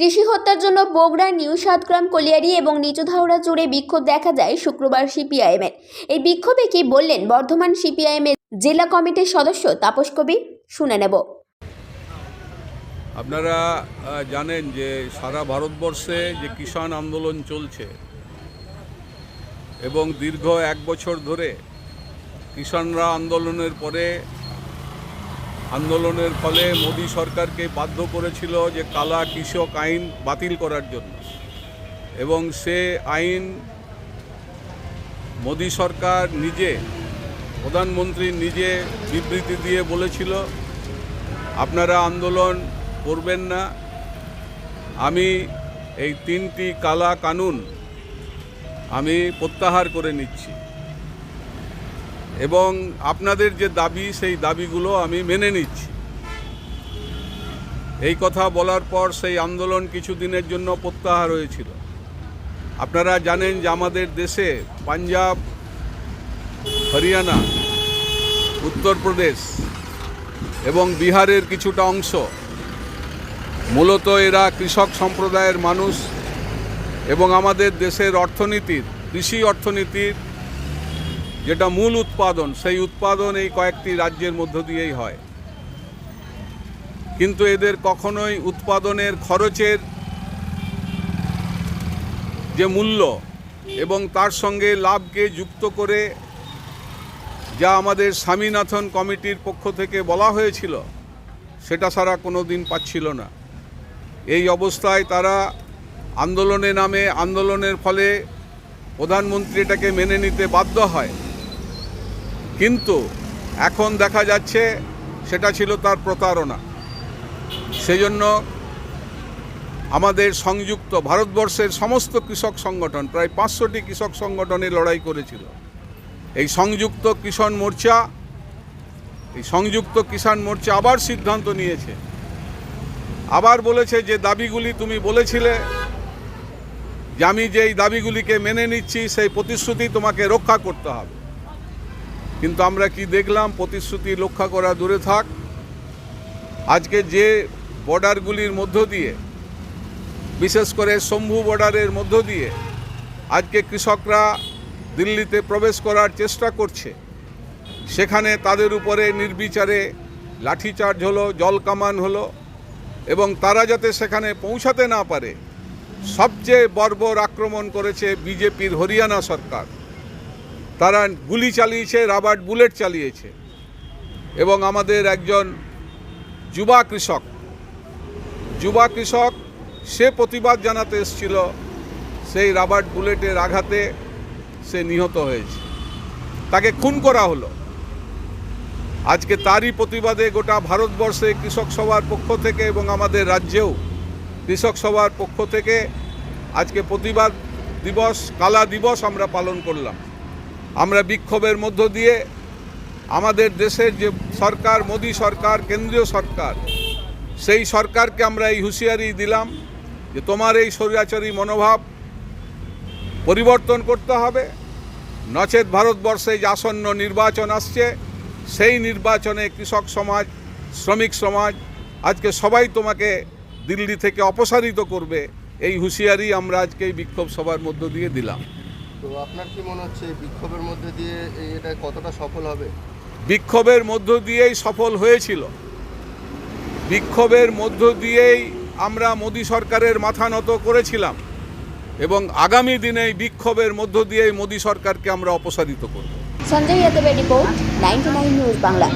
কৃষি হত্যার জন্য বগুড়া, নিউ সাতগ্রাম, কলিয়ারি এবং নিচুধাওড়া জুড়ে বিক্ষোভ দেখা যায় শুক্রবার সিপিআইএমের এই বিক্ষোভে কি বললেন বর্ধমান সিপিআইএমের জেলা কমিটির সদস্য তাপস কবি শুনে নেব। আপনারা জানেন যে সারা ভারতবর্ষে যে কিষাণ আন্দোলন চলছে এবং দীর্ঘ এক বছর ধরে কিষাণরা আন্দোলনের পরে আন্দোলনের ফলে মোদী সরকারকে বাধ্য করেছিল যে কালা কৃষক আইন বাতিল করার জন্য। এবং সে আইন মোদী সরকার নিজে, প্রধানমন্ত্রী নিজে বিবৃতি দিয়ে বলেছিল, আপনারা আন্দোলন করবেন না। আমি এই তিনটি কালা কানুন আমি প্রত্যাহার করে নিচ্ছি। এবং আপনাদের যে দাবি, সেই দাবিগুলো আমি মেনে নিচ্ছি। এই কথা বলার পর সেই আন্দোলন কিছুদিনের জন্য প্রত্যাহার হয়েছিল। আপনারা জানেন যে আমাদের দেশে পাঞ্জাব, হরিয়ানা, উত্তরপ্রদেশ এবং বিহারের কিছুটা অংশ মূলত এরা কৃষক সম্প্রদায়ের মানুষ এবং আমাদের দেশের অর্থনীতির, কৃষি অর্থনীতির যেটা মূল উৎপাদন, সেই উৎপাদন এই কয়েকটি রাজ্যের মধ্য দিয়েই হয়। কিন্তু এদের কখনোই উৎপাদনের খরচের যে মূল্য এবং তার সঙ্গে লাভকে যুক্ত করে যা আমাদের স্বামীনাথন কমিটির পক্ষ থেকে বলা হয়েছিল, সেটা সারা কোনো দিন পাচ্ছিল না। এই অবস্থায় তারা আন্দোলনে নামে, আন্দোলনের ফলে প্রধানমন্ত্রী এটাকে মেনে নিতে বাধ্য হয়। কিন্তু এখন দেখা যাচ্ছে সেটা ছিল তার প্রতারণা। সেজন্য আমাদের সংযুক্ত ভারতবর্ষের সমস্ত কৃষক সংগঠন, প্রায় পাঁচশোটি কৃষক সংগঠনে লড়াই করেছিল। এই সংযুক্ত কিষাণ মোর্চা, এই সংযুক্ত কিষাণ মোর্চা আবার সিদ্ধান্ত নিয়েছে। আবার বলেছে যে দাবিগুলি তুমি বলেছিলে, যে আমি যেই দাবিগুলিকে মেনে নিচ্ছি, সেই প্রতিশ্রুতি তোমাকে রক্ষা করতে হবে। কিন্তু আমরা কি দেখলাম? প্রতিশ্রুতি রক্ষা করা দূরে থাক। আজকে যে বর্ডারগুলির মধ্য দিয়ে, বিশেষ করে শম্ভু বর্ডারের মধ্য দিয়ে আজকে কৃষকরা দিল্লিতে প্রবেশ করার চেষ্টা করছে, সেখানে তাদের উপরে নির্বিচারে লাঠিচার্জ হলো, জল কামান হলো এবং তারা যাতে সেখানে পৌঁছাতে না পারে, সবচেয়ে বর্বর আক্রমণ করেছে বিজেপির হরিয়ানা সরকার। তারা গুলি চালিয়েছে রাবার্ট বুলেট চালিয়েছে। এবং আমাদের একজন যুবা কৃষক যুবা কৃষক, সে প্রতিবাদ জানাতে এসেছিল, সেই রাবার্ট বুলেটের আঘাতে সে নিহত হয়েছে। তাকে খুন করা হলো। আজকে তারই প্রতিবাদে গোটা ভারতবর্ষে কৃষক সভার পক্ষ থেকে এবং আমাদের রাজ্যেও কৃষক সভার পক্ষ থেকে আজকে প্রতিবাদ দিবস, কালা দিবস আমরা পালন করলাম। আমরা বিক্ষোভের মধ্য দিয়ে আমাদের দেশের যে সরকার, মোদী সরকার, কেন্দ্রীয় সরকার, সেই সরকারকে আমরা এই হুঁশিয়ারি দিলাম যে তোমার এই স্বৈরাচারী মনোভাব পরিবর্তন করতে হবে। নচেত ভারতবর্ষে যে আসন্ন নির্বাচন আসছে, সেই নির্বাচনে কৃষক সমাজ, শ্রমিক সমাজ আজকে সবাই তোমাকে দিল্লি থেকে অপসারিত করবে, এই হুঁশিয়ারি আমরা আজকে এই বিক্ষোভ সভার মধ্য দিয়ে দিলাম। তো আপনার কি মনে হচ্ছে বিক্ষোভের মধ্যে দিয়ে এই- এটা কতটা সফল হবে? বিক্ষোভের মধ্য দিয়েই সফল হয়েছিল। বিক্ষোভের মধ্য দিয়েই আমরা মোদী সরকারের মাথা নত করেছিলাম এবং আগামী দিনে বিক্ষোভের মধ্য দিয়েই মোদী সরকারকে আমরা অপসারিত করব। সঞ্জয় যাদবের রিপোর্ট নাইনটি নিউজ বাংলা।